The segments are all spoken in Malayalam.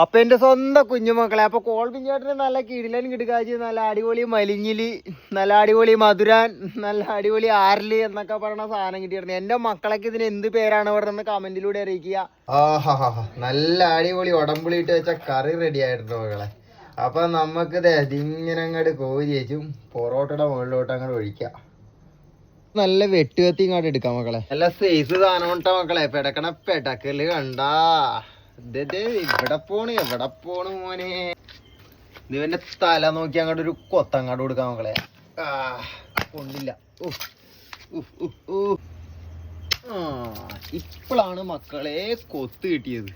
അപ്പൊ എന്റെ സ്വന്തം കുഞ്ഞുമക്കളെ അപ്പൊ കോൾബിൻ ചേട്ടന് നല്ല കിടിലൻ കിടുക്കാച്ചി നല്ല അടിപൊളി മലിഞ്ഞിലി നല്ല അടിപൊളി മധുരാൻ നല്ല അടിപൊളി ആരലി എന്നൊക്കെ പറയുന്ന സാധനം കിട്ടിയിരുന്നു. എന്റെ മക്കളൊക്കെ ഇതിന് എന്ത് പേരാണ് പറയുന്നത് കമന്റിലൂടെ അറിയിക്കുക. ആഹാ നല്ല അടിപൊളി ഉടമ്പുളി ഇട്ട് വെച്ച കറി റെഡി ആയിരുന്നു മക്കളെ. അപ്പൊ നമുക്ക് ഇതിങ്ങനെ അങ്ങോട്ട് കോരി വെച്ചും പൊറോട്ടയുടെ മുകളിലോട്ട് അങ്ങോട്ട് ഒഴിക്കാം. നല്ല വെട്ടുകത്തി ഇങ്ങോട്ട് എടുക്കാം മക്കളെ. നല്ല സൈസ് സാധനം കൊണ്ടാ മക്കളെ പെടക്കണ പെടക്കൽ കണ്ടാ. ഇവിടെ എവിടെ പോണ് മോനെ? ഇവന്റെ തല നോക്കി അങ്ങോട്ട് ഒരു കൊത്തങ്ങാട് കൊടുക്കാൻ മക്കളെ. കൊണ്ടില്ല ഇപ്പോഴാണ് മക്കളെ കൊത്ത് കിട്ടിയത്.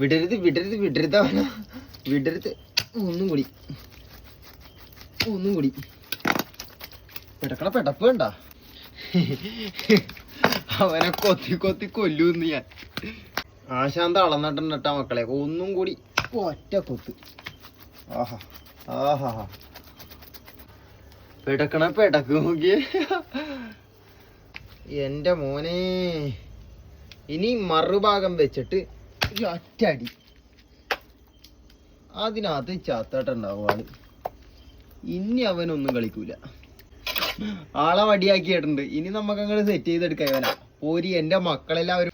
വിടരുത് വിടരുത് വിടരുത് വിടരുത്. ഒന്നും കൂടി. ഒന്നും കൂടി. പെടക്കണ പെടപ്പ് വേണ്ട അവനെ കൊത്തി കൊത്തി കൊല്ലൂന്ന് ഞാൻ. ആശാന്ത അളന്നിട്ടുണ്ടാ മക്കളെ. ഒന്നും കൂടി ഒറ്റ കൊത്ത്. ആഹാ ആഹാ പെടക്കണ പെടക്ക് നോക്കിയേ. എന്റെ മോനെ. ഇനി മറുഭാഗം വെച്ചിട്ട് ഒറ്റടി അതിനകത്ത് ചാത്താട്ടുണ്ടാവും ആൾ ഇനി അവനൊന്നും കളിക്കൂല. ആളെ വടിയാക്കിയിട്ടുണ്ട് ഇനി നമുക്ക് അങ്ങോട്ട് സെറ്റ് ചെയ്തെടുക്കാം ഇവനാ. പോരി എന്റെ മക്കളെല്ലാവരും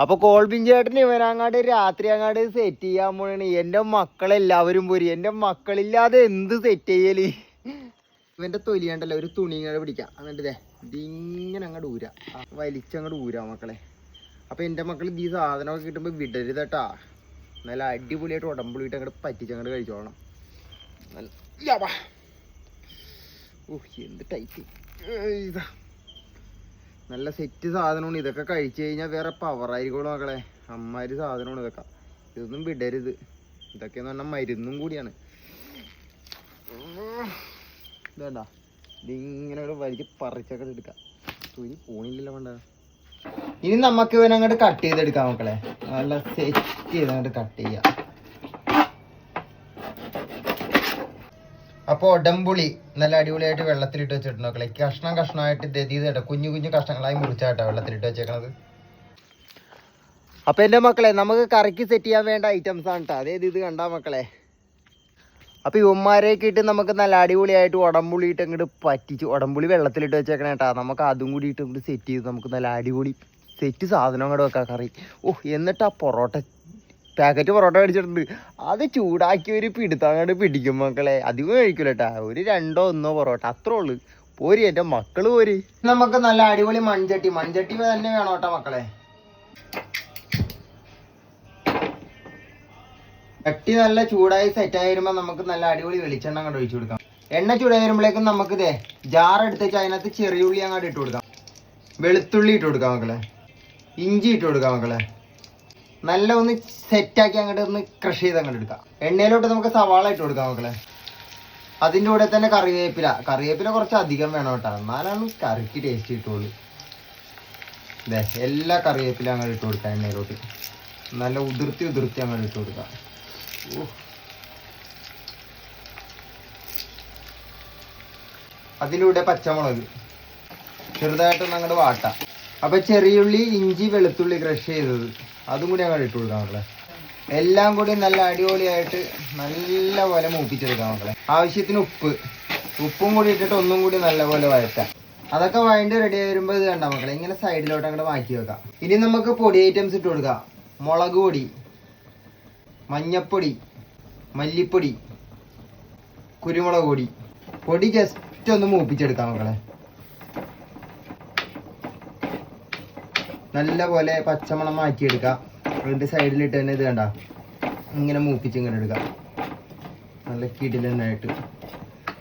അപ്പൊ കോൾബിൻ ചേട്ടൻ ഇവനങ്ങാട് രാത്രി അങ്ങാട് സെറ്റ് ചെയ്യാൻ പോണാണ്. എന്റെ മക്കളെല്ലാവരും പോരി. എന്റെ മക്കളില്ലാതെ എന്ത് സെറ്റ് ചെയ്യൽ? ഇവന്റെ തൊലിയാണ്ടല്ലോ ഒരു തുണി ഇങ്ങോട്ട് പിടിക്കാം. എന്നിട്ട് ഇതിങ്ങനെ അങ്ങോട്ട് ഊരാ. വലിച്ചങ്ങോട്ട് ഊരാ മക്കളെ. അപ്പൊ എന്റെ മക്കൾ ഈ സാധനമൊക്കെ കിട്ടുമ്പോ വിടരുത് കേട്ടാ നല്ല അടിപൊളിയായിട്ട് ഉടമ്പുളിയിട്ട് അങ്ങോട്ട് പറ്റിച്ചങ്ങോട്ട് കഴിച്ചോളണം. നല്ല. ഉഹ്, എന്ത് ടൈറ്റ് ഇതാ. നല്ല സെറ്റ് സാധനമാണ്. ഇതൊക്കെ കഴിച്ചു കഴിഞ്ഞാൽ വേറെ പവറായിരിക്കുള്ളൂ മക്കളെ. അമ്മാര് സാധനമാണ് ഇതൊക്കെ. ഇതൊന്നും വിടരുത്. ഇതൊക്കെ എന്ന് പറഞ്ഞാൽ മരുന്നും കൂടിയാണ്. ഇതേണ്ട. ഇതിങ്ങനെ ഒരു വലിച്ച് പറിച്ചൊക്കെ എടുക്കാം. തുരി പോണില്ലല്ലോ വേണ്ട ഇനി നമുക്ക് ഇവനങ്ങോട്ട് കട്ട് ചെയ്തെടുക്കാം മക്കളെ. നല്ല സെറ്റ് ചെയ്ത് അങ്ങോട്ട് കട്ട് ചെയ്യാം. അപ്പൊ ഉടമ്പുളി നല്ല അടിപൊളിയായിട്ട് വെള്ളത്തിലിട്ട് വെച്ചിട്ടുണ്ട് മക്കളെ. കഷ്ണം കഷ്ണമായിട്ട് ദതീതട്ടോ കുഞ്ഞു കുഞ്ഞു കഷ്ണങ്ങളായി മുറിച്ചാട്ടോ വെള്ളത്തിലിട്ട് വെച്ചേക്കണത്. അപ്പൊ എന്റെ മക്കളെ നമുക്ക് കറിക്ക് സെറ്റ് ചെയ്യാൻ വേണ്ട ഐറ്റംസ് ആണ് കേട്ടോ അതായത് ഇത് കണ്ടാ മക്കളെ. അപ്പൊ ഇവന്മാരെയൊക്കെ ഇട്ട് നമുക്ക് നല്ല അടിപൊളിയായിട്ട് ഉടമ്പുളി ഇട്ട് അങ്ങോട്ട് പറ്റിച്ച് ഉടമ്പുളി വെള്ളത്തിലിട്ട് വെച്ചേക്കണേ കേട്ടാ നമുക്ക് അതും കൂടി ഇട്ട് അങ്ങോട്ട് സെറ്റ് ചെയ്ത് നമുക്ക് നല്ല അടിപൊളി സെറ്റ് സാധനം അങ്ങോട്ട് വെക്കാം കറി. ഓ എന്നിട്ട് ആ പൊറോട്ട പാക്കറ്റ് പൊറോട്ട മേടിച്ചിട്ടുണ്ട്. അത് ചൂടാക്കി ഒരു പിടുത്താങ്ങാണ്ട് പിടിക്കും മക്കളെ. അധികം കഴിക്കൂല കേട്ടാ ഒരു രണ്ടോ ഒന്നോ പൊറോട്ട. അത്രേ ഉള്ളു. പോരി എന്റെ മക്കൾ പോരി. നമുക്ക് നല്ല അടിപൊളി മൺചട്ടി. മൺചട്ടി തന്നെ വേണം കേട്ടോ മക്കളെ. ചട്ടി നല്ല ചൂടായി സെറ്റ് ആയി വരുമ്പോ നമുക്ക് നല്ല അടിപൊളി വെളിച്ചെണ്ണ അങ്ങോട്ട് ഒഴിച്ചു കൊടുക്കാം. എണ്ണ ചൂടായി വരുമ്പോഴേക്കും നമുക്ക് ഇതേ ജാർ എടുത്തേച്ച് അതിനകത്ത് ചെറിയുള്ളി അങ്ങോട്ട് ഇട്ട് കൊടുക്കാം. വെളുത്തുള്ളി ഇട്ട് കൊടുക്കാം മക്കളെ. ഇഞ്ചി ഇട്ട് കൊടുക്കാം മക്കളെ. നല്ല ഒന്ന് സെറ്റാക്കി അങ്ങോട്ട് ഒന്ന് ക്രഷ് ചെയ്ത് അങ്ങോട്ട് എടുക്കാം. എണ്ണയിലോട്ട് നമുക്ക് സവാള ഇട്ട് കൊടുക്കാം മക്കളെ. അതിന്റെ കൂടെ തന്നെ കറിവേപ്പില. കറിവേപ്പില കുറച്ച് അധികം വേണം കേട്ടോ. എന്നാലാണ് കറിക്ക് ടേസ്റ്റ് കിട്ടുള്ളൂ. ഇതേ എല്ലാ കറിവേപ്പില അങ്ങോട്ട് ഇട്ട് കൊടുക്കാം എണ്ണയിലോട്ട്. നല്ല ഉതിർത്തി ഉതിർത്തി അങ്ങോട്ട് ഇട്ട് കൊടുക്കാം. അതിന്റെ അതിലൂടെ പച്ചമുളക്. ചെറുതായിട്ടൊന്ന് അങ്ങോട്ട് വാട്ടാം. അപ്പൊ ചെറിയുള്ളി ഇഞ്ചി വെളുത്തുള്ളി ക്രഷ് ചെയ്തത്. അതും കൂടി ഞങ്ങൾ ഇട്ട് കൊടുക്കാം മക്കളെ. എല്ലാം കൂടി നല്ല അടിപൊളിയായിട്ട് നല്ല പോലെ മൂപ്പിച്ചെടുക്കാം മക്കളെ. ആവശ്യത്തിന് ഉപ്പ്. ഉപ്പും കൂടി ഇട്ടിട്ട് ഒന്നും കൂടി നല്ല പോലെ വഴറ്റാം. അതൊക്കെ വഴണ്ട് റെഡി ആയി ഇത് കണ്ടാ മക്കളെ. ഇങ്ങനെ സൈഡിലോട്ട് അങ്ങോട്ട് മാറ്റി വെക്കാം. ഇനി നമുക്ക് പൊടി ഐറ്റംസ് ഇട്ട് കൊടുക്കാം. മുളക് പൊടി മഞ്ഞപ്പൊടി മല്ലിപ്പൊടി കുരുമുളക് പൊടി. പൊടി ജസ്റ്റ് ഒന്ന് മൂപ്പിച്ചെടുക്കാം മക്കളെ. നല്ല പോലെ പച്ചമണം മാറ്റിയെടുക്കുക അതിന്റെ സൈഡിലിട്ട് തന്നെ ഇത് വേണ്ട ഇങ്ങനെ മൂപ്പിച്ച് ഇങ്ങനെ എടുക്കാം. നല്ല കിടിലനായിട്ട്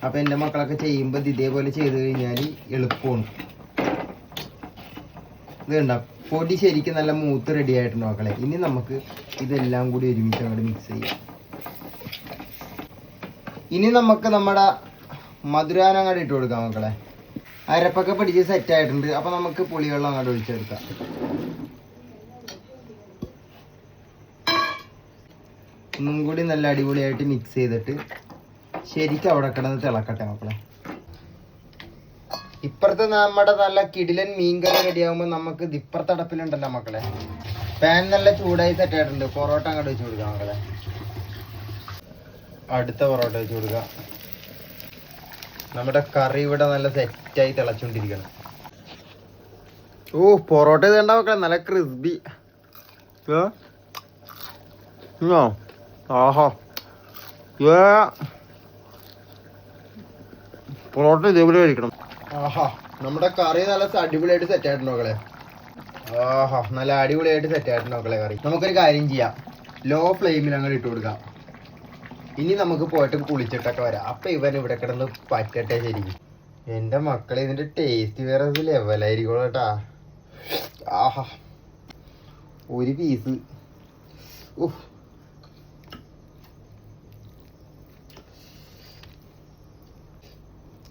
അപ്പം എന്റെ മക്കളൊക്കെ ചെയ്യുമ്പോൾ ഇത് ഇതേപോലെ ചെയ്ത് കഴിഞ്ഞാൽ എളുപ്പമാണ്. ഇത് കണ്ട പൊടി ശരിക്കും നല്ല മൂത്ത് റെഡി ആയിട്ടുണ്ട് മക്കളെ. ഇനി നമുക്ക് ഇതെല്ലാം കൂടി ഒരുമിച്ച് അങ്ങോട്ട് മിക്സ് ചെയ്യാം. ഇനി നമുക്ക് നമ്മുടെ മധുരാനങ്ങാടി ഇട്ട് കൊടുക്കാം മക്കളെ. അരപ്പൊക്കെ പിടിച്ച് സെറ്റ് ആയിട്ടുണ്ട്. അപ്പൊ നമുക്ക് പുളിവെള്ളം അങ്ങോട്ട് ഒഴിച്ചെടുക്കാം. ഒന്നും കൂടി നല്ല അടിപൊളിയായിട്ട് മിക്സ് ചെയ്തിട്ട് ശരിക്കും അവിടെ കിടന്ന് തിളക്കട്ടെ മക്കളെ. ഇപ്പുറത്ത് നമ്മുടെ നല്ല കിടിലൻ മീൻകറി റെഡിയാകുമ്പോൾ നമുക്ക് ഇപ്പുറത്തെ അടപ്പിലുണ്ടല്ലോ മക്കളെ. പാൻ നല്ല ചൂടായി സെറ്റ് ആയിട്ടുണ്ട്. പൊറോട്ട അങ്ങോട്ട് വെച്ച് കൊടുക്കാം മക്കളെ. അടുത്ത പൊറോട്ട വെച്ച് കൊടുക്കുക നമ്മുടെ കറി ഇവിടെ നല്ല സെറ്റായി തിളച്ചോണ്ടിരിക്കണം. ഓ പൊറോട്ട ഇത് കണ്ടാ മക്കളെ നല്ല ക്രിസ്പി ആഹാ. പൊറോട്ട ഇതേപോലെ കഴിക്കണം. ആഹാ നമ്മുടെ കറി നല്ല അടിപൊളിയായിട്ട് സെറ്റ് ആയിട്ടുണ്ട് മക്കളെ. ആഹാ നല്ല അടിപൊളിയായിട്ട് സെറ്റ് ആയിട്ടുണ്ട് മക്കളെ കറി. നമുക്കൊരു കാര്യം ചെയ്യാം. ലോ ഫ്ലെയിമിൽ അങ്ങോട്ട് ഇട്ട് കൊടുക്കാം. ഇനി നമുക്ക് പോയിട്ട് കുളിച്ചിട്ടൊക്കെ വരാം. അപ്പൊ ഇവൻ ഇവിടെ കിടന്ന് പറ്റട്ടെ ശരിക്കും. എന്റെ മക്കളെ ഇതിന്റെ ടേസ്റ്റ് വേറെ ലെവലായിരിക്കും കേട്ടാ. ആഹാ. ഒരു പീസ്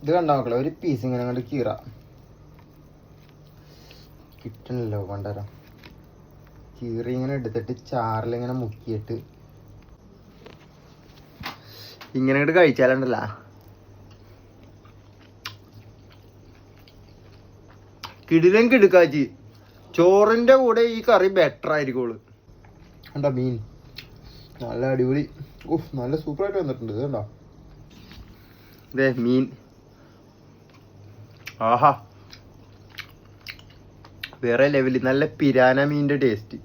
ഇത് കണ്ട മക്കളെ? ഒരു പീസ് ഇങ്ങനെ കണ്ട് കീറ. കിട്ടണല്ലോ കണ്ടരാ കീറി ഇങ്ങനെ എടുത്തിട്ട് ചാറിൽ ഇങ്ങനെ മുക്കിയിട്ട് ഇങ്ങനെ അങ്ങോട്ട് കഴിച്ചാലുണ്ടല്ല. കിടിലൻ കിടുക്കാച്ചി. ചോറിന്റെ കൂടെ ഈ കറി ബെറ്റർ ആയിരിക്കുള്ളൂ. കണ്ടോ മീൻ? നല്ല അടിപൊളി. ഓഹ് നല്ല സൂപ്പറായിട്ട് വന്നിട്ടുണ്ട് ഇത് കണ്ടോ? ഇതേ മീൻ. ആഹാ. വേറെ ലെവലിൽ നല്ല പിരാന മീനിന്റെ ടേസ്റ്റ്